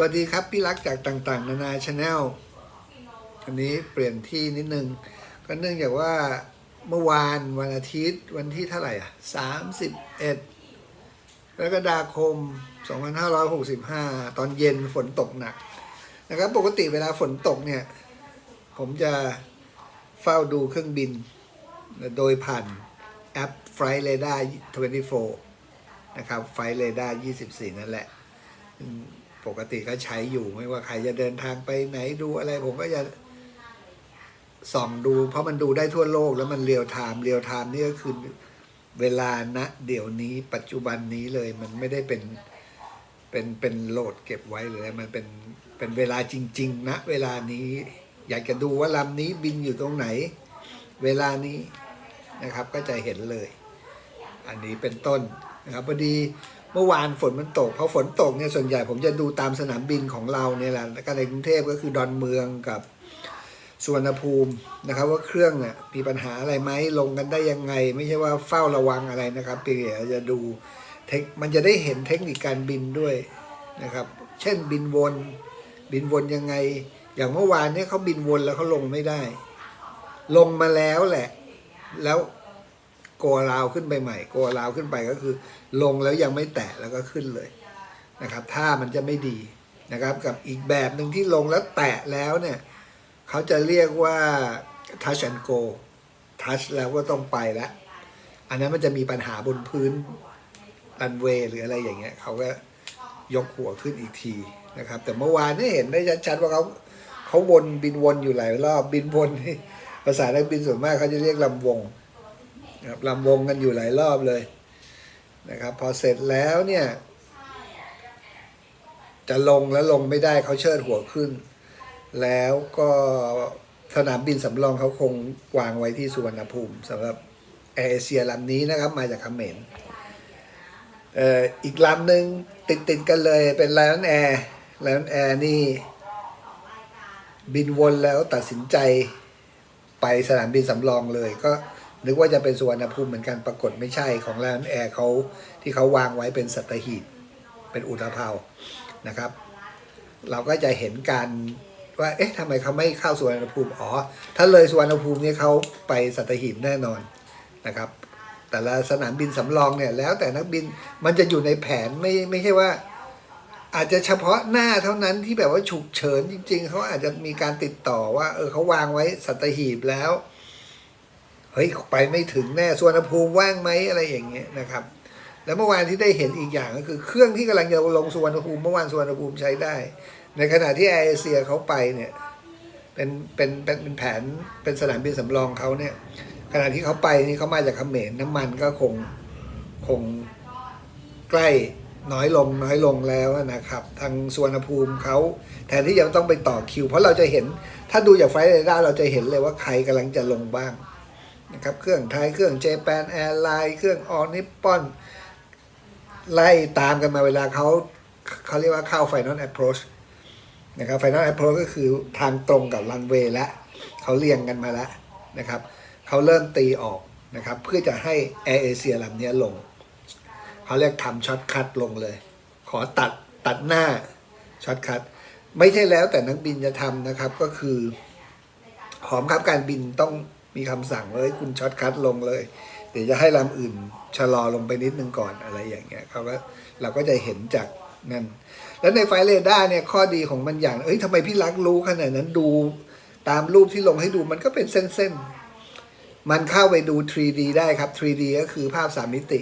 สวัสดีครับ พี่รักจากต่างๆ นานาชาแนลอันนี้เปลี่ยนที่นิดนึง ก็เนื่องจากว่าเมื่อวานวันอาทิตย์วันที่เท่าไหร่อะสามสิบเอ็ดกรกฎาคม 2565 ตอนเย็นฝนตกหนักนะครับปกติเวลาฝนตกเนี่ย ผมจะเฝ้าดูเครื่องบิน โดยผ่านแอป Flight Radar 24 นะครับ Flight Radar 24 นั่นแหละ ปกติก็ใช้อยู่ไม่ว่าใครจะเดินทางไปไหนดูอะไร ผมก็จะส่องดู เพราะมันดูได้ทั่วโลกแล้วมันเรียลไทม์เรียลไทม์นี่ก็คือเวลาณเดี๋ยวนี้ปัจจุบันนี้เลยมันไม่ได้เป็นเป็นเป็นโหลดเก็บไว้เลยมันเป็นเป็นเวลาจริงๆณเวลานี้ อยากจะดูว่าลำนี้บินอยู่ตรงไหน เวลานี้นะครับก็จะเห็นเลย อันนี้เป็นต้นนะครับพอดี มื่อวานฝนมันตกพอฝนตกเนี่ยส่วนใหญ่ผมจะดูตามสนามบินของเราเนี่ยแหละแล้วก็ในกรุงเทพก็คือดอนเมืองกับสุวรรณภูมินะครับ ว่าเครื่องน่ะมีปัญหาอะไรไหมลงกันได้ยังไง ไม่ใช่ว่าเฝ้าระวังอะไรนะครับเพียงแต่จะดูเทคมันจะได้เห็นเทคนิคการบินด้วยนะครับ เช่นบินวน บินวนยังไง อย่างเมื่อวานเนี่ยเขาบินวนแล้วเขาลงไม่ได้ ลงมาแล้วแหละ แล้ว โกราวขึ้นไปใหม่ โกราวขึ้นไปก็คือ ลงแล้วยังไม่แตะแล้วก็ขึ้นเลยนะครับท่ามันจะไม่ดีนะครับ กับอีกแบบหนึ่งที่ลงแล้วแตะแล้วเนี่ยเขาจะเรียกว่า touch and go touch แล้วก็ต้องไปแล้วอันนั้นมันจะมีปัญหาบนพื้นรันเวย์หรืออะไรอย่างเงี้ยเขาก็ยกหัวขึ้นอีกทีนะครับ แต่เมื่อวานนี่เห็นได้ชัดๆว่าเขาเขาวนบินวนอยู่หลายรอบบินวนภาษานักบินส่วนมากเขาจะเรียกลำวง นะครับลำวงกันอยู่หลายรอบเลยนะครับ พอเสร็จแล้วเนี่ย จะลงแล้วลงไม่ได้เขาเชิดหัวขึ้น แล้วก็สนามบินสำรองเขาคงวางไว้ที่สุวรรณภูมิสำหรับแอร์เอเชียลำนี้นะครับ มาจากเขมรเอ่ออีกลำหนึ่งติดติดๆกันเลยเป็นไลออนแอร์ไลออนแอร์นี่ บินวนแล้วตัดสินใจไปสนามบินสำรองเลยก็ นึกว่าจะเป็นสุวรรณภูมิเหมือนกันปรากฏไม่ใช่ของไลนแอร์เขาที่เขาวางไว้เป็นสัตหีบเป็นอุตภาวนะครับ เราก็จะเห็นการว่าเอ๊ะทำไมเขาไม่เข้าสุวรรณภูมิอ๋อถ้าเลยสุวรรณภูมิเนี่ยเขาไปสัตหีบแน่นอนนะครับ แต่ละสนามบินสำรองเนี่ยแล้วแต่นักบินมันจะอยู่ในแผนไม่ไม่ใช่ว่าอาจจะเฉพาะหน้าเท่านั้นที่แบบว่าฉุกเฉินจริง ๆ เขาอาจจะมีการติดต่อว่า เออเขาวางไว้สัตหีบแล้ว ฮ้ยไปไม่ถึงแน่สุวรรณภูมิว่างไหมอะไรอย่างเงี้ยนะครับ แล้วเมื่อวานที่ได้เห็นอีกอย่างก็คือเครื่องที่กำลังจะลงสุวรรณภูมิเมื่อวานสุวรรณภูมิใช้ได้ ในขณะที่แอร์เอเชียเขาไปเนี่ยเป็นเป็นเป็นเป็นแผนเป็นสนามบินสำรองเขาเนี่ย ขณะที่เขาไปนี่เขามาจากเขมรน้ำมันก็คงคงใกล้น้อยลงน้อยลงแล้วนะครับ ทางสุวรรณภูมิเขาแทนที่จะต้องไปต่อคิว เพราะเราจะเห็นถ้าดูจากไฟล์เรดาร์เราจะเห็นเลยว่าใครกำลังจะลงบ้าง นะครับเครื่องไทยเครื่องเจแปนแอร์ไลน์เครื่องออนิปปอนไล่ตามกันมาเวลาเขาเขาเรียกว่าเข้า Final Approach นะครับ Final Approach ก็คือทางตรงกับรันเวย์แล้วเขาเรียงกันมาแล้วนะครับเขาเริ่มตีออกนะครับเพื่อจะให้แอร์เอเชียลำเนี้ยลงเขาเรียกทำช็อตคัทลงเลย ขอตัดตัดหน้าช็อตคัทไม่ใช่แล้วแต่นักบินจะทำนะครับก็คือหอมครับการบินต้อง มีคำสั่งเฮ้ยคุณช็อตคัทลงเลย เดี๋ยวจะให้ลำอื่นชะลอลงไปนิดนึงก่อนอะไรอย่างเงี้ยเขาก็เราก็จะเห็นจากนั่นแล้วในไฟเรดาร์เนี่ยข้อดีของมันอย่างเอ้ยทำไมพี่รักรู้ขนาดนั้นดูตามรูปที่ลงให้ดูมันก็เป็นเส้นๆ มันเข้าไปดู 3D ได้ครับ 3D ก็คือภาพสามมิติ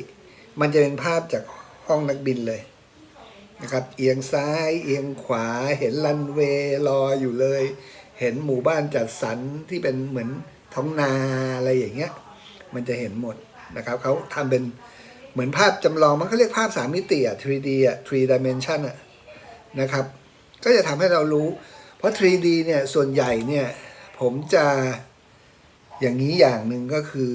มันจะเป็นภาพจากห้องนักบินเลยนะครับ เอียงซ้ายเอียงขวา เห็นรันเวย์รออยู่เลย เห็นหมู่บ้านจัดสรรที่เป็นเหมือน ท้องนาอะไรอย่างเงี้ย มันจะเห็นหมดนะครับเขาทำเป็นเหมือนภาพจำลองมันเขาเรียกภาพสามมิติอะ 3D อะ3 dimension อะนะครับ ก็จะทำให้เรารู้ เพราะ 3D เนี่ยส่วนใหญ่เนี่ยผมจะอย่างนี้อย่างหนึ่งก็คือ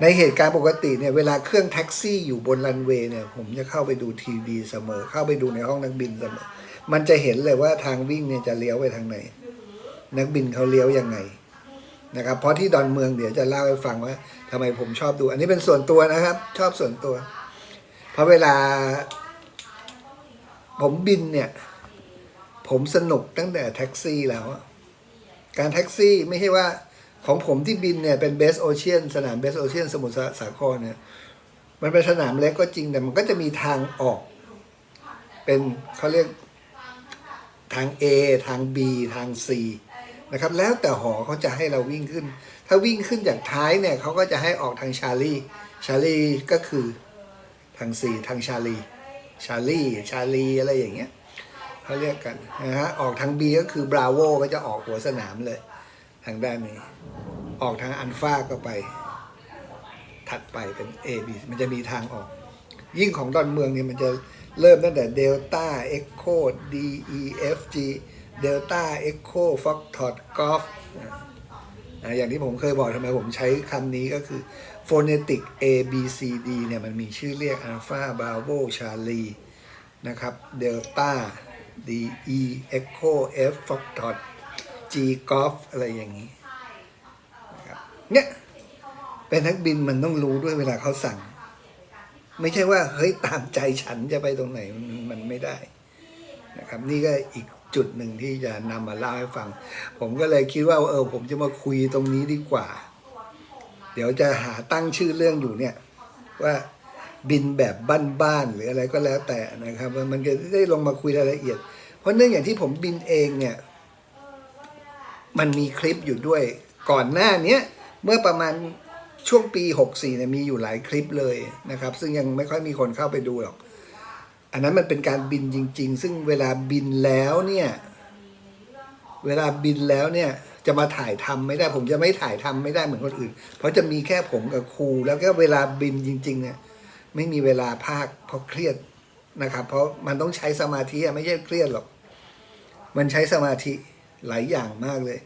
ในเหตุการณ์ปกติเนี่ยเวลาเครื่องแท็กซี่อยู่บนรันเวย์เนี่ยผมจะเข้าไปดูทีวีเสมอ เข้าไปดูในห้องนักบินเสมอ มันจะเห็นเลยว่าทางวิ่งเนี่ยจะเลี้ยวไปทางไหน นักบินเขาเลี้ยวยังไง นะครับเพราะที่ดอนเมืองเดี๋ยวจะเล่าให้ฟังว่าทำไมผมชอบดู อันนี้เป็นส่วนตัวนะครับ ชอบส่วนตัว เพราะเวลา ผมบินเนี่ย ผมสนุกตั้งแต่แท็กซี่แล้ว การแท็กซี่ไม่ใช่ว่าของผมที่บินเนี่ยเป็นเบสโอเชียนสนามเบสโอเชียนสมุทรสาครเนี่ย มันเป็นสนามเล็กก็จริงแต่มันก็จะมีทางออก เป็นเขาเรียกทาง A ทาง B ทาง C นะครับแล้วแต่หอเขาจะให้เราวิ่งขึ้น ถ้าวิ่งขึ้นจากท้ายเนี่ยเขาก็จะให้ออกทางชาลีชาลีก็คือทาง C ทางชาลีชาลีชาลีอะไรอย่างเงี้ยเขาเรียกกันนะฮะออกทาง B ก็คือบราโวก็จะออกหัวสนามเลย ทางด้านนี้ ออกทางอัลฟาก็ไป ถัดไปเป็น A B มันจะมีทางออก ยิ่งของดอนเมืองเนี่ยมันจะเริ่มตั้งแต่เดลต้าเอ็กโค D E F G เดลต้าเอ็กโคฟ็อกทอดกอฟอย่างที่ผมเคยบอกทำไมผมใช้คำนี้ก็คือ phonetic A B C D เนี่ยมันมีชื่อเรียกอัลฟาบราโวชาลีนะครับเดลต้า D E Echo F Fox Trot G Golf อะไรอย่างนี้เนี่ยเป็นนักบินมันต้องรู้ด้วยเวลาเขาสั่ง ไม่ใช่ว่า เฮ้ย ตามใจฉันจะไปตรงไหนมันไม่ได้นะครับ นี่ก็อีก จุดหนึ่งที่จะนำมาเล่าให้ฟัง ผมก็เลยคิดว่าเออผมจะมาคุยตรงนี้ดีกว่า เดี๋ยวจะหาตั้งชื่อเรื่องอยู่เนี่ย ว่าบินแบบบ้านๆหรืออะไรก็แล้วแต่นะครับมันจะได้ลงมาคุยรายละเอียด เพราะเนื่องอย่างที่ผมบินเองเนี่ย มันมีคลิปอยู่ด้วย ก่อนหน้านี้เมื่อประมาณช่วงปี 64เนี่ยมีอยู่หลายคลิปเลยนะครับ ซึ่งยังไม่ค่อยมีคนเข้าไปดูหรอก อันนั้นมันเป็นการบินจริง ๆ ซึ่งเวลาบินแล้วเนี่ย เวลาบินแล้วเนี่ย จะมาถ่ายทำไม่ได้ ผมจะไม่ถ่ายทำไม่ได้เหมือนคนอื่น เพราะจะมีแค่ผมกับครูแล้วก็เวลาบินจริง ๆ เนี่ย ไม่มีเวลาภาคเพราะเครียดนะครับ เพราะมันต้องใช้สมาธิไม่ใช่เครียดหรอก มันใช้สมาธิหลายอย่างมากเลย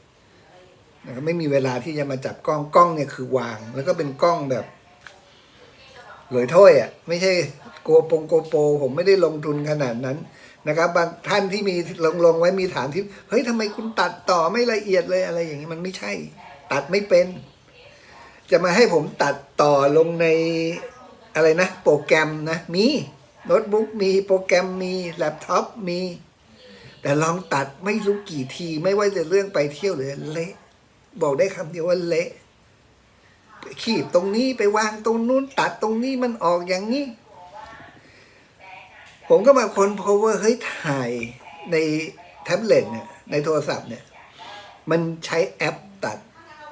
นะครับไม่มีเวลาที่จะมาจับกล้องกล้องเนี่ยคือวาง แล้วก็เป็นกล้องแบบ หลอยถ้วยอะไม่ใช่โกโปงโกโปรผมไม่ได้ลงทุนขนาดนั้นนะครับ บางท่านที่มีลงลงไว้มีถามที่เฮ้ยทำไมคุณตัดต่อไม่ละเอียดเลยอะไรอย่างนี้มันไม่ใช่ ตัดไม่เป็น จะมาให้ผมตัดต่อลงในอะไรนะ โปรแกรมนะ มีโน้ตบุ๊กมีโปรแกรมมีแล็ปท็อปมี แต่ลองตัดไม่รู้กี่ที ไม่ว่าจะเรื่องไปเที่ยวหรือเละ บอกได้คำเดียวว่าเละ ขีดตรงนี้ไปวางตรงนู้นตัดตรงนี้มันออกอย่างนี้ ผมก็มาค้นพบว่าเฮ้ยถ่ายในแท็บเล็ตเนี่ยในโทรศัพท์เนี่ย มันใช้แอปตัด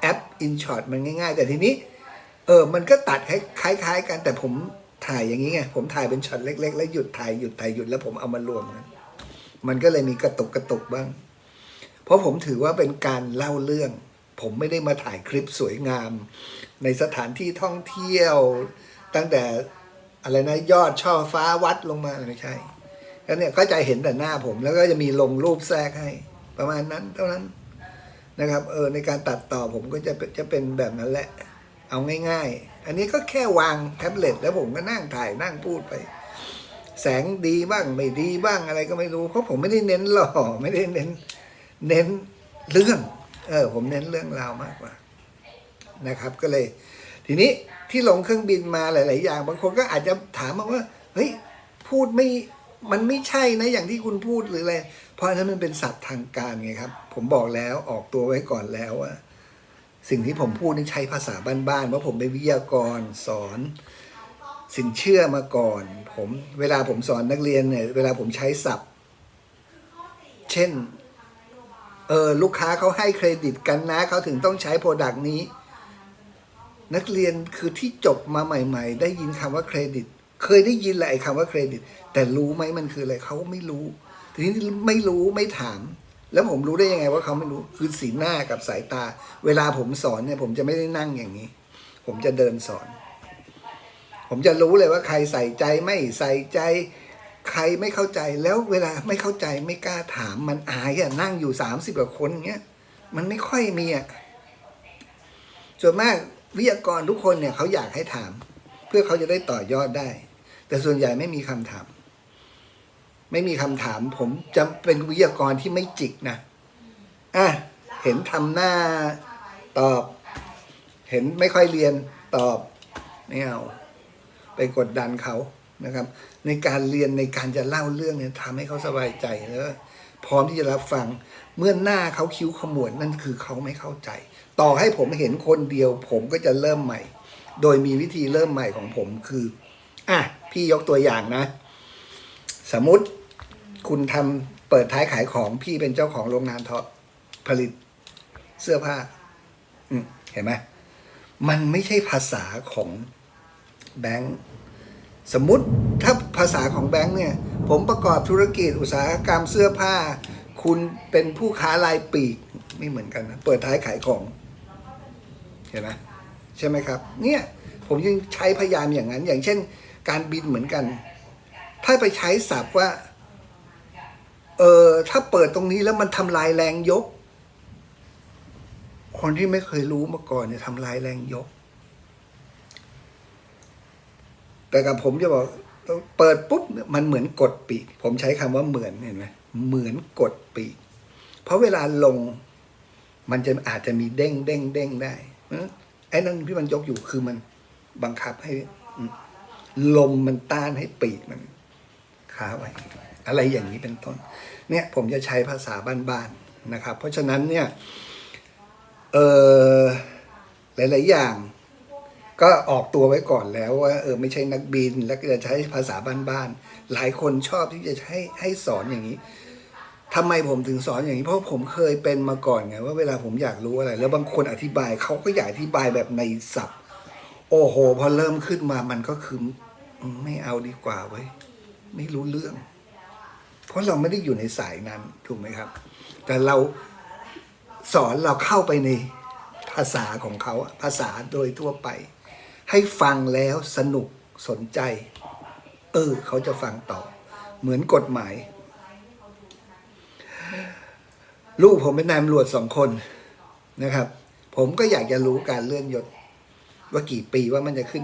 แอป InShot มันง่าย ๆ แต่ทีนี้ เออ มันก็ตัดคล้าย ๆ กันแต่ผมถ่ายอย่างนี้ไงผมถ่ายเป็นช็อตเล็ก ๆ แล้วหยุดถ่ายหยุดถ่ายหยุดแล้วผมเอามารวมกันมันก็เลยมีกระตุกกระตุกบ้าง เพราะผมถือว่าเป็นการเล่าเรื่อง ผมไม่ได้มาถ่ายคลิปสวยงาม ในสถานที่ท่องเที่ยว ตั้งแต่อะไรนะยอดช่อฟ้าวัดลงมาไม่ใช่แล้วเนี่ยก็จะเห็นแต่หน้าผม แล้วก็จะมีลงรูปแทรกให้ ประมาณนั้นเท่านั้นนะครับเออในการตัดต่อผมก็จะจะเป็นแบบนั้นแหละ เอาง่าย ๆ อันนี้ก็แค่วางแท็บเล็ตแล้วผมก็นั่งถ่ายนั่งพูดไป แสงดีบ้างไม่ดีบ้างอะไรก็ไม่รู้ เพราะผมไม่ได้เน้นหล่อไม่ได้เน้น เน้นเรื่อง เออผมเน้นเรื่องราวมากกว่านะครับก็เลย ทีนี้ที่ลงเครื่องบินมาหลาย ๆ อย่าง บางคนก็อาจจะถามมาว่าเฮ้ยพูดไม่มันไม่ใช่นะอย่างที่คุณพูดหรืออะไรเพราะอันนั้นมันเป็นศัพท์ทางการไงครับ ผมบอกแล้วออกตัวไว้ก่อนแล้วว่า สิ่งที่ผมพูดนี่ใช้ภาษาบ้านๆเพราะผมเป็นวิทยากรสอนสินเชื่อมาก่อน ผมเวลาผมสอนนักเรียนเนี่ยเวลาผมใช้ศัพท์ เช่น เออลูกค้าเขาให้เครดิตกันนะเขาถึงต้องใช้โปรดักต์นี้ นักเรียนคือที่จบมาใหม่ ๆ ได้ยินคำว่าเครดิต เคยได้ยินแหละไอ้คำว่าเครดิต แต่รู้ไหมมันคืออะไรเขาไม่รู้ ทีนี้ไม่รู้ไม่ถาม แล้วผมรู้ได้ยังไงว่าเขาไม่รู้คือสีหน้ากับสายตา เวลาผมสอนเนี่ย ผมจะไม่ได้นั่งอย่างนี้ ผมจะเดินสอน ผมจะรู้เลยว่าใครใส่ใจไม่ใส่ใจ ใครไม่เข้าใจแล้วเวลาไม่เข้าใจไม่กล้าถามมันอายอะนั่งอยู่สามสิบกว่าคนเงี้ยมันไม่ค่อยมีอะส่วนมากวิทยากรทุกคนเนี่ยเขาอยากให้ถาม เพื่อเขาจะได้ต่อยอดได้ แต่ส่วนใหญ่ไม่มีคำถาม ไม่มีคำถาม ผมจะเป็นวิทยากรที่ไม่จิกนะอะเห็นทำหน้าตอบ เห็นไม่ค่อยเรียนตอบไม่เอาไปกดดันเขา นะครับ ในการเรียนในการจะเล่าเรื่องเนี่ยทำให้เขาสบายใจแล้วพร้อมที่จะรับฟังเมื่อหน้าเขาคิ้วขมวดนั่นคือเขาไม่เข้าใจ ต่อให้ผมเห็นคนเดียว ผมก็จะเริ่มใหม่ โดยมีวิธีเริ่มใหม่ของผมคืออะพี่ยกตัวอย่างนะ สมมติคุณทำเปิดท้ายขายของพี่เป็นเจ้าของโรงงานทอผลิตเสื้อผ้าเห็นไหมมันไม่ใช่ภาษาของแบงค์ สมมติถ้าภาษาของแบงค์เนี่ยผมประกอบธุรกิจอุตสาหกรรมเสื้อผ้า คุณเป็นผู้ค้ารายปีกไม่เหมือนกันนะเปิดท้ายขายของ เห็นไหมใช่ไหมครับ เนี่ยผมยังใช้พยายามอย่างนั้น อย่างเช่น การบินเหมือนกัน ถ้าไปใช้ศัพท์ว่าเออถ้าเปิดตรงนี้แล้วมันทำลายแรงยก คนที่ไม่เคยรู้มาก่อนเนี่ยทำลายแรงยก แต่กับผมจะบอกเปิดปุ๊บมันเหมือนกดปีก ผมใช้คำว่าเหมือนเห็นไหมเหมือนกดปีก เพราะเวลาลง มันจะอาจจะมีเด้งเด้งเด้งได้ไอ้นั่นที่มันยกอยู่คือมันบังคับให้ลมมันต้านให้ปีกมันค้าไว้ อะไรอย่างนี้เป็นต้น เนี่ยผมจะใช้ภาษาบ้านๆนะครับ เพราะฉะนั้นเนี่ยเออหลาย ๆ อย่าง ก็ออกตัวไว้ก่อนแล้วว่าเออไม่ใช่นักบิน แล้วจะใช้ภาษาบ้านๆหลายคนชอบที่จะให้ให้สอนอย่างนี้ทำไมผมถึงสอนอย่างนี้ เพราะผมเคยเป็นมาก่อนไงว่าเวลาผมอยากรู้อะไร แล้วบางคนอธิบายเขาก็อยากอธิบายแบบในศัพท์ โอ้โห พอเริ่มขึ้นมามันก็คือไม่เอาดีกว่าเว้ไม่รู้เรื่อง เพราะเราไม่ได้อยู่ในสายนั้นถูกไหมครับ แต่เราสอนเราเข้าไปในภาษาของเขาภาษาโดยทั่วไป ให้ฟังแล้วสนุกสนใจ เออ เขาจะฟังต่อ เหมือนกฎหมาย ลูกผมเป็นนายตำรวจสองคนนะครับ ผมก็อยากจะรู้การเลื่อนยศว่ากี่ปีว่ามันจะขึ้น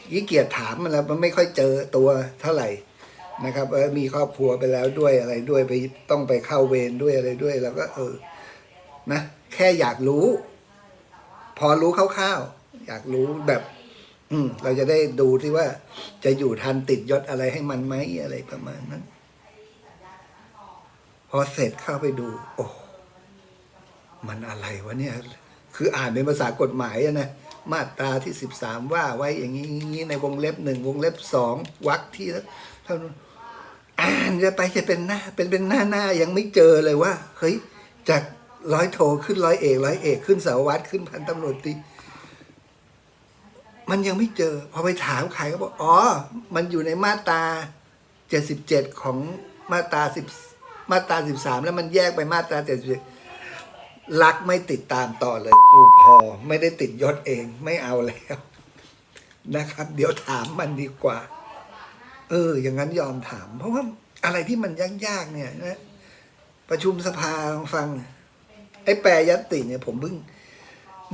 ขี้เกียจถามมันแล้วมันไม่ค่อยเจอตัวเท่าไหร่นะครับเออมีครอบครัวไปแล้วด้วยอะไรด้วยไปต้องไปเข้าเวรด้วยอะไรด้วย แล้วก็ เออ นะ แค่อยากรู้ พอรู้คร่าวๆ อยากรู้แบบ อืม เราจะได้ดูที่ว่าจะอยู่ทันติดยศอะไรให้มันไหมอะไรประมาณนั้น พอเสร็จเข้าไปดู โอ้มันอะไรวะเนี่ย คืออ่านเป็นภาษากฎหมายนะมาตราที่สิบสามว่าไว้อย่างนี้นี้ในวงเล็บหนึ่งวงเล็บสองวรรคที่เท่านั้นอ่านจะไปจะเป็นหน้า เป็นเป็นหน้าหน้ายังไม่เจอเลยว่า เฮ้ย จากร้อยโทขึ้นร้อยเอกร้อยเอกขึ้นสารวัตรขึ้นพันตำรวจตี มันยังไม่เจอ พอไปถามใครก็บอก อ๋อ มันอยู่ในมาตราเจ็ดสิบเจ็ดของมาตราสิบมาตราสิบสามแล้วมันแยกไปมาตราเจ็ดสิบรักไม่ติดตามต่อเลย กูพอไม่ได้ติดยศเองไม่เอาแล้ว นะครับ เดี๋ยวถามมันดีกว่า เออ อย่างนั้นยอมถาม เพราะว่าอะไรที่มันยากๆเนี่ยนะ ประชุมสภาลองฟังไอ้แปรยตติเนี่ยผมเพิ่ง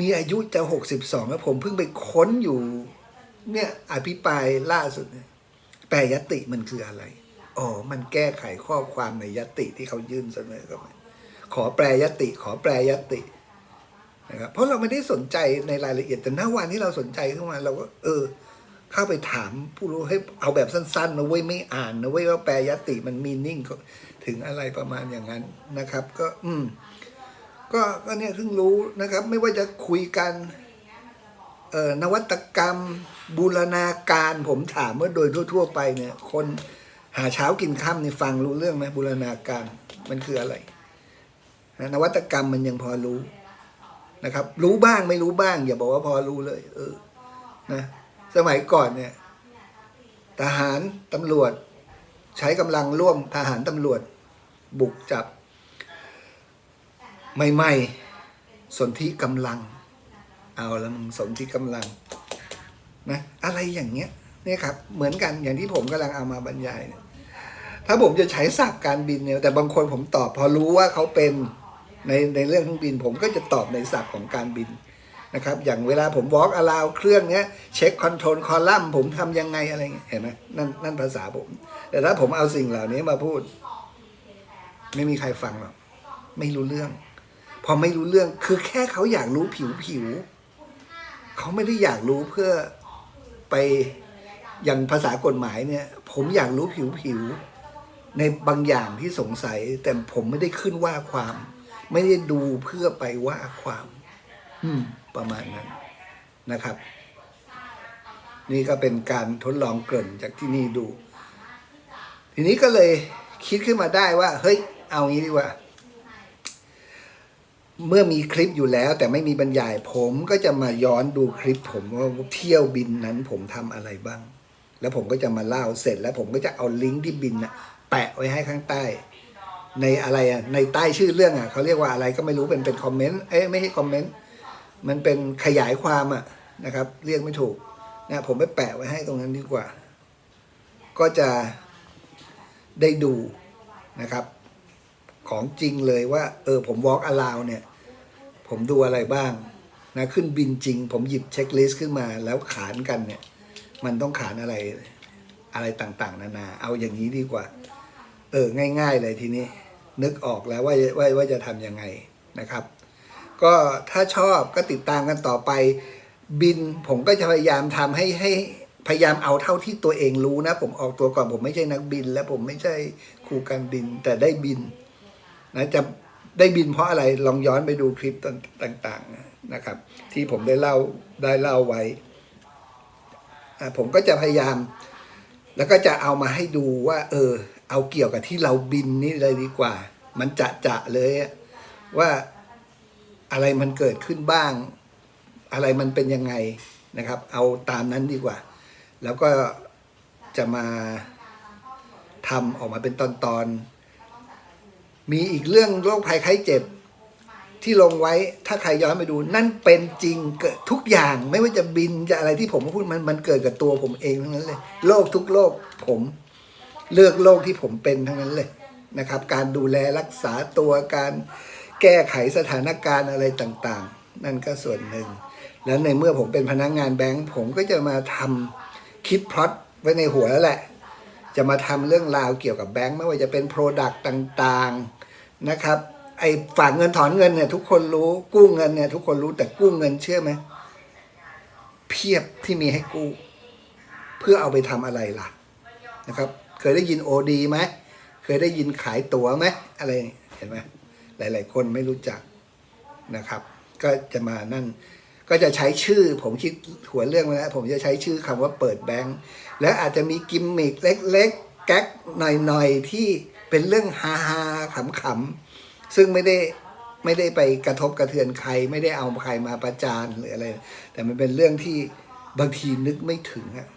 มีอายุจะหกสิบสองแล้วผมเพิ่งไปค้นอยู่ เนี่ยอภิปรายล่าสุดเนี่ยแปรยติมันคืออะไร อ๋อ มันแก้ไขข้อความในยติที่เขายื่นเสนอเข้ามาขอแปรยติ ขอแปรยตินะครับเพราะเราไม่ได้สนใจในรายละเอียดแต่ณวันที่เราสนใจขึ้นมาเราก็ เออ เข้าไปถามผู้รู้ให้เอาแบบสั้นๆนะเว้ยไม่อ่านนะเว้ยว่าแปรยติมันมีนิ่งถึงอะไรประมาณอย่างนั้นนะครับ ก็ อืม ก็ก็เนี่ยเพิ่งรู้นะครับ ไม่ว่าจะคุยกันเอ่อนวัตกรรม บูรณาการผมถามว่าโดยทั่ว ๆ ไปเนี่ย คนหาเช้ากินค่ำนี่ฟังรู้เรื่องไหมบูรณาการมันคืออะไรนะนวัตกรรมมันยังพอรู้นะครับ รู้บ้างไม่รู้บ้าง อย่าบอกว่าพอรู้เลย เออนะสมัยก่อนเนี่ย ทหารตำรวจ ใช้กำลังร่วมทหารตำรวจ บุกจับ ใหม่ๆสนธิกำลัง เอาแล้วมึงสนธิกำลังนะอะไรอย่างเงี้ยเนี่ยครับเหมือนกันอย่างที่ผมกำลังเอามาบรรยายเนี่ยถ้าผมจะใช้ศัพท์การบินเนี่ยแต่บางคนผมตอบพอรู้ว่าเขาเป็นในในเรื่องเครื่องบิน ผมก็จะตอบในศัพท์ของการบินนะครับอย่างเวลาผม walk around เครื่องเนี้ยเช็คคอนโทรลคอลัมน์ผมทำยังไงอะไรเงี้ยเห็นไหมนั่นนั่นภาษาผม แต่ถ้าผมเอาสิ่งเหล่านี้มาพูด ไม่มีใครฟังหรอกไม่รู้เรื่อง พอไม่รู้เรื่องคือแค่เขาอยากรู้ผิวผิวๆเขาไม่ได้อยากรู้เพื่อไปอย่างภาษากฎหมายเนี่ย ผมอยากรู้ผิวผิวๆในบางอย่างที่สงสัย แต่ผมไม่ได้ขึ้นว่าความ ไม่ได้ดูเพื่อไปว่าความ อืม ประมาณนั้นนะครับ นี่ก็เป็นการทดลองเกริ่นจากที่นี่ดู ทีนี้ก็เลยคิดขึ้นมาได้ว่า เฮ้ย เอางี้ดีกว่า เมื่อมีคลิปอยู่แล้วแต่ไม่มีบรรยายผมก็จะมาย้อนดูคลิป ผมว่าเที่ยวบินนั้นผมทำอะไรบ้าง แล้วผมก็จะมาเล่าเสร็จแล้วผมก็จะเอาลิงก์ที่บินน่ะแปะไว้ให้ข้างใต้ ในอะไรอะในใต้ชื่อเรื่องอะเขาเรียกว่าอะไรก็ไม่รู้เป็นเป็นคอมเมนต์เอ้ไม่ใช่คอมเมนต์มันเป็นขยายความอะนะครับ เรียกไม่ถูกนะผมไปแปะไว้ให้ตรงนั้นดีกว่า ก็จะได้ดูนะครับ ของจริงเลยว่า เออผม walk around เนี่ย ผมดูอะไรบ้างนะขึ้นบินจริง ผมหยิบเช็คลิสต์ขึ้นมาแล้วขานกันเนี่ย มันต้องขานอะไรอะไรต่างๆ นานา เอาอย่างนี้ดีกว่า เออง่าย ๆ เลยทีนี้ นึกออกแล้วว่าว่าว่าจะทำยังไงนะครับ ก็ถ้าชอบก็ติดตามกันต่อไป บินผมก็จะพยายามทำให้ให้พยายามเอาเท่าที่ตัวเองรู้นะ ผมออกตัวก่อนผมไม่ใช่นักบิน และผมไม่ใช่ครูการบินแต่ได้บินนะจะ ได้บินเพราะอะไรลองย้อนไปดูคลิปต่างๆนะครับ ที่ผมได้เล่าได้เล่าไว้ผมก็จะพยายาม แล้วก็จะเอามาให้ดูว่า เออ เอาเกี่ยวกับที่เราบินนี่เลยดีกว่า มันจะจะเลยว่าอะไรมันเกิดขึ้นบ้าง อะไรมันเป็นยังไงนะครับ เอาตามนั้นดีกว่า แล้วก็จะมาทำออกมาเป็นตอนๆ มีอีกเรื่องโรคภัยไข้เจ็บที่ลงไว้ถ้าใครย้อนไปดู นั่นเป็นจริงเกิดทุกอย่างไม่ว่าจะบินจะอะไรที่ผมพูดมันมันเกิดกับตัวผมเองทั้งนั้นเลยโรคทุกโรคผมเลือกโรคที่ผมเป็นทั้งนั้นเลยนะครับ การดูแลรักษาตัวการแก้ไขสถานการณ์อะไรต่างๆ นั่นก็ส่วนหนึ่ง แล้วในเมื่อผมเป็นพนักงานแบงก์ผมก็จะมาทำคิดพล็อตไว้ในหัวแล้วแหละ จะมาทำเรื่องราวเกี่ยวกับแบงก์ไม่ว่าจะเป็นโปรดักต์ต่างๆ นะครับไอ้ฝากเงินถอนเงินเนี่ยทุกคนรู้กู้เงินเนี่ยทุกคนรู้แต่กู้เงินเชื่อไหมเพียบที่มีให้กู้ เพื่อเอาไปทำอะไรล่ะนะครับ เคยได้ยินโอดีไหมเคยได้ยินขายตั๋วไหมอะไรเห็นไหมหลาย ๆ คนไม่รู้จักนะครับ ก็จะมานั่นก็จะใช้ชื่อผมคิดหัวเรื่องไว้แล้วผมจะใช้ชื่อคำว่าเปิดแบงค์แล้วอาจจะมีกิมมิคเล็ก ๆ แก๊กหน่อย ๆ ที่ เป็นเรื่องฮาฮาๆขำๆซึ่งไม่ได้ไม่ได้ไปกระทบกระเทือนใคร ไม่ได้เอาใครมาประจานหรืออะไร แต่มันเป็นเรื่องที่บางทีนึกไม่ถึงอะ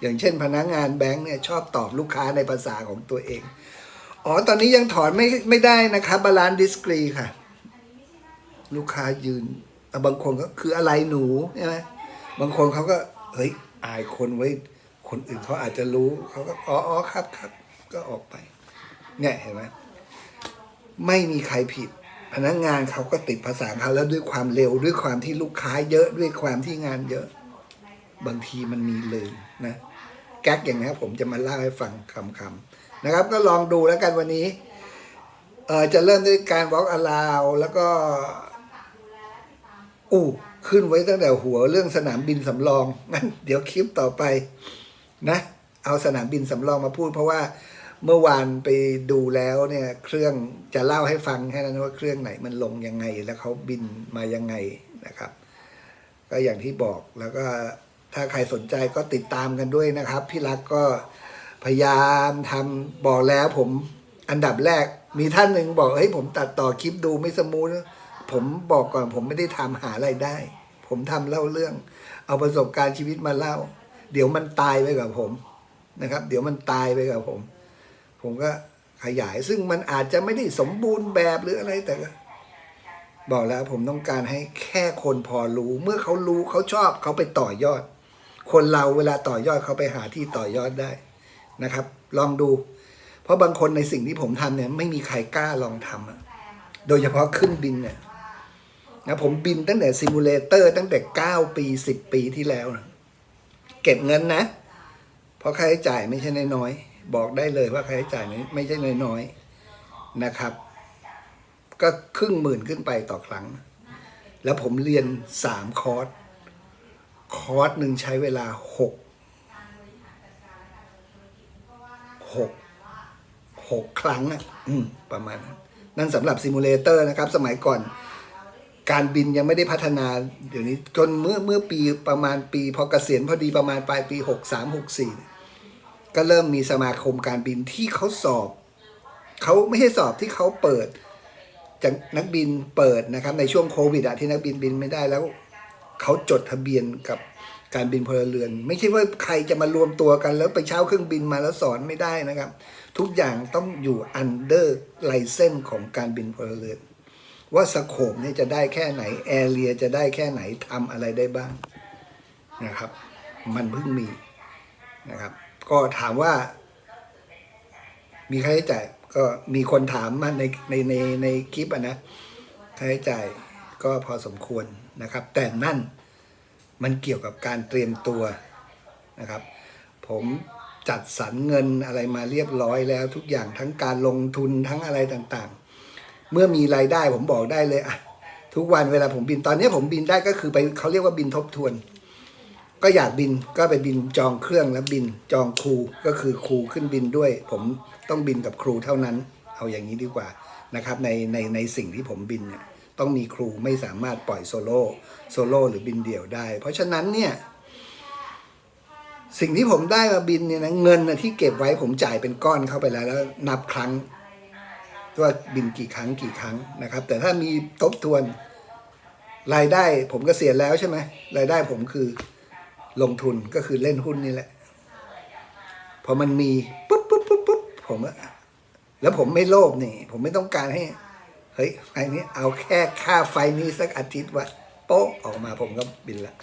อย่างเช่นพนักงานแบงค์เนี่ยชอบตอบลูกค้าในภาษาของตัวเอง อ๋อ ตอนนี้ยังถอนไม่ไม่ได้นะครับบาลานดิสกรีค่ะ ลูกค้ายืนอ่บางคนก็คืออะไรหนูใช่ไหมบางคนเขาก็ เฮ้ย อายคนไว้ คนอื่นเขาอาจจะรู้ เขาก็ อ๋ออ๋อครับครับ ก็ออกไป เนี่ยเห็นไหมไม่มีใครผิด พนักงานเขาก็ติดภาษาเขาแล้วด้วยความเร็วด้วยความที่ลูกค้าเยอะด้วยความที่งานเยอะ บางทีมันมีลืมนะแก๊กอย่างนี้ผมจะมาเล่าให้ฟังคำๆนะครับ ก็ลองดูแล้วกันวันนี้เออจะเริ่มด้วยการ walk around แล้วก็อู้ขึ้นไว้ตั้งแต่หัวเรื่องสนามบินสำรองงั้นเดี๋ยวคลิปต่อไปนะ เอาสนามบินสำรองมาพูดเพราะว่า เมื่อวานไปดูแล้วเนี่ยเครื่องจะเล่าให้ฟังแค่นั้นว่าเครื่องไหนมันลงยังไงแล้วเขาบินมายังไงนะครับ ก็อย่างที่บอกแล้วก็ถ้าใครสนใจก็ติดตามกันด้วยนะครับ พี่รักก็พยายามทำบอกแล้วผมอันดับแรก มีท่านหนึ่งบอกเฮ้ยผมตัดต่อคลิปดูไม่สมูทผมบอกก่อนผมไม่ได้ทำหาไรายได้ ผมทำเล่าเรื่อง เอาประสบการณ์ชีวิตมาเล่า เดี๋ยวมันตายไปกับผมนะครับ เดี๋ยวมันตายไปกับผม ผมก็ขยายซึ่งมันอาจจะไม่ได้สมบูรณ์แบบหรืออะไรแต่ก็บอกแล้วผมต้องการให้แค่คนพอรู้ เมื่อเขารู้เขาชอบเขาไปต่อยอด คนเราเวลาต่อยอดเขาไปหาที่ต่อยอดได้นะครับ ลองดู เพราะบางคนในสิ่งที่ผมทำเนี่ย ไม่มีใครกล้าลองทำอะโดยเฉพาะขึ้นบินเนี่ยนะผมบินตั้งแต่ซิมูเลเตอร์ตั้งแต่เก้าปีสิบปีที่แล้วนะเก็บเงินนะ เพราะค่าใช้จ่ายไม่ใช่น้อยๆ บอกได้เลยว่าค่าใช้จ่ายไม่ไม่ใช่น้อยๆนะครับ ก็ครึ่งหมื่นขึ้นไปต่อครั้ง แล้วผมเรียนสามคอร์สคอร์สหนึ่งใช้เวลาหกหกหกครั้งอะอืมประมาณนั้นนั่นสำหรับซิมูเลเตอร์นะครับ สมัยก่อนการบินยังไม่ได้พัฒนาเดี๋ยวนี้จนเมื่อเมื่อปีประมาณปี พอเกษียณพอดีประมาณปลายปีหกสามห ก็เริ่มมีสมาคมการบินที่เขาสอบเขาไม่ใช่สอบที่เขาเปิด จากนักบินเปิดนะครับ ในช่วงโควิดอะที่นักบินบินไม่ได้แล้วเขาจดทะเบียนกับการบินพลเรือน ไม่ใช่ว่าใครจะมารวมตัวกัน แล้วไปเช่าเครื่องบินมาแล้วสอนไม่ได้นะครับ ทุกอย่างต้องอยู่อันเดอร์ไลเซนของการบินพลเรือน ว่าสโคปเนี่ยจะได้แค่ไหนแอเรียจะได้แค่ไหนทำอะไรได้บ้างนะครับ มันเพิ่งมีนะครับ ก็ถามว่า มีค่าใช้จ่าย ก็มีคนถามมาในในในในคลิปอะนะค่าใช้จ่ายก็พอสมควรนะครับ แต่นั่นมันเกี่ยวกับการเตรียมตัวนะครับ ผมจัดสรรเงินอะไรมาเรียบร้อยแล้วทุกอย่างทั้งการลงทุนทั้งอะไรต่างๆ เมื่อมีรายได้ผมบอกได้เลยอะทุกวันเวลาผมบินตอนนี้ผมบินได้ก็คือไปเขาเรียกว่าบินทบทวน ก็อยากบินก็ไปบินจองเครื่องแล้วบินจองครูก็คือครูขึ้นบินด้วย ผมต้องบินกับครูเท่านั้น เอาอย่างนี้ดีกว่านะครับในในในสิ่งที่ผมบินเนี่ยต้องมีครูไม่สามารถปล่อยโซโล่โซโล่หรือบินเดี่ยวได้ เพราะฉะนั้นเนี่ยสิ่งที่ผมได้มาบินเนี่ยนะเงินนะที่เก็บไว้ผมจ่ายเป็นก้อนเข้าไปแล้วแล้วนับครั้งว่าบินกี่ครั้งกี่ครั้งนะครับ แต่ถ้ามีทบทวนรายได้ผมก็เสียณแล้วใช่ไหมรายได้ผมคือ ลงทุนก็คือเล่นหุ้นนี่แหละพอมันมีปุ๊บปุ๊บปุ๊บปุ๊บผมอะแล้วผมไม่โลภนี่ ผมไม่ต้องการให้ เฮ้ยไฟนี้เอาแค่ค่าไฟนี้สักอาทิตย์วะโป๊ะออกมาผมก็บินละ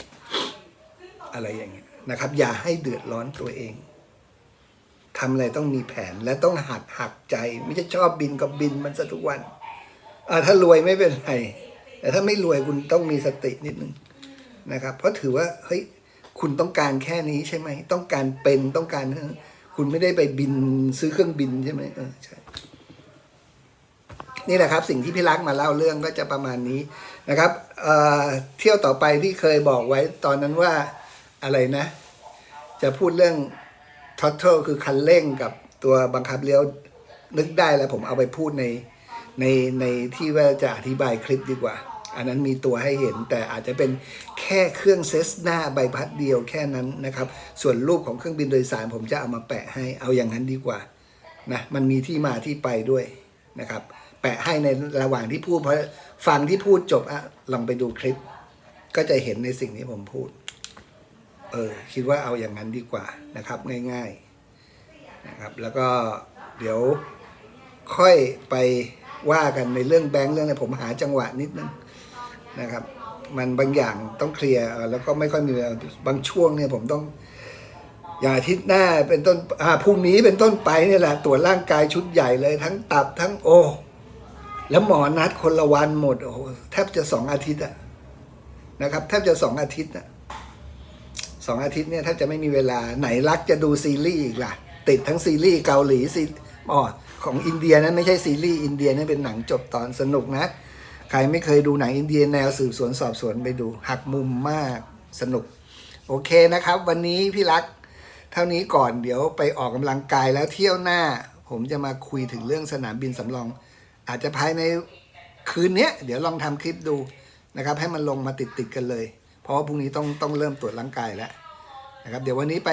อะไรอย่างเงี้ยนะครับ อย่าให้เดือดร้อนตัวเองทำอะไรต้องมีแผนและต้องหัดหักใจ ไม่ใช่ชอบบินก็บินมันซะทุกวันอ่าถ้ารวยไม่เป็นไรแต่ถ้าไม่รวยคุณต้องมีสตินิดนึงนะครับ เพราะถือว่าเฮ้ย คุณต้องการแค่นี้ใช่ไหม ต้องการเป็นต้องการคุณไม่ได้ไปบินซื้อเครื่องบินใช่ไหมเออใช่นี่แหละครับ สิ่งที่พี่รักมาเล่าเรื่องก็จะประมาณนี้นะครับเเที่ยวต่อไปที่เคยบอกไว้ตอนนั้นว่าอะไรนะ จะพูดเรื่องท o ตเทิลคือคันเร่งกับตัวบังคับเลี้ยวนึกได้แล้วผมเอาไปพูดในในในที่ว่าจะอธิบายคลิปดีกว่า อันนั้นมีตัวให้เห็นแต่อาจจะเป็นแค่เครื่องเซสนาใบพัดเดียวแค่นั้นนะครับ ส่วนรูปของเครื่องบินโดยสารผมจะเอามาแปะให้เอาอย่างนั้นดีกว่านะมันมีที่มาที่ไปด้วยนะครับ แปะให้ในระหว่างที่พูดเพราะฟังที่พูดจบอะลองไปดูคลิป ก็จะเห็นในสิ่งที่ผมพูด เออคิดว่าเอาอย่างนั้นดีกว่านะครับ ง่ายๆนะครับ แล้วก็เดี๋ยวค่อยไปว่ากันในเรื่องแบงค์เรื่องอะไรผมหาจังหวะนิดนึง นะครับ มันบางอย่างต้องเคลียร์แล้วก็ไม่ค่อยมีเวลาบางช่วงเนี่ยผมต้อง อย่างอาทิตย์หน้าเป็นต้นอ่าพรุ่งนี้เป็นต้นไปเนี่ยแหละตรวจร่างกายชุดใหญ่เลย ทั้งตับทั้งโอ แล้วหมอนัดคนละวันหมดโอ้โหแทบจะสองอาทิตย์อะนะครับแทบจะสองอาทิตย์อะสองอาทิตย์เนี่ยแทบจะไม่มีเวลาไหนรักจะดูซีรีส์อีกล่ะ ติดทั้งซีรีส์เกาหลีซีอ๋อของอินเดียนั้นไม่ใช่ซีรีส์อินเดียนั่นเป็นหนังจบตอนสนุกนะ ใครไม่เคยดูหนังอินเดียแนวสืบสวนสอบสวนไปดูหักมุมมากสนุก โอเคนะครับ วันนี้พี่รัก เท่านี้ก่อนเดี๋ยวไปออกกำลังกายแล้วเที่ยวหน้า ผมจะมาคุยถึงเรื่องสนามบินสำรอง อาจจะภายในคืนนี้เดี๋ยวลองทำคลิปดูนะครับ ให้มันลงมาติดติดกันเลย เพราะว่าพรุ่งนี้ต้องต้องเริ่มตรวจร่างกายแล้วนะครับ เดี๋ยววันนี้ไป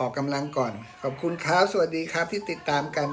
ออกกำลังก่อน ขอบคุณครับ สวัสดีครับที่ติดตามกัน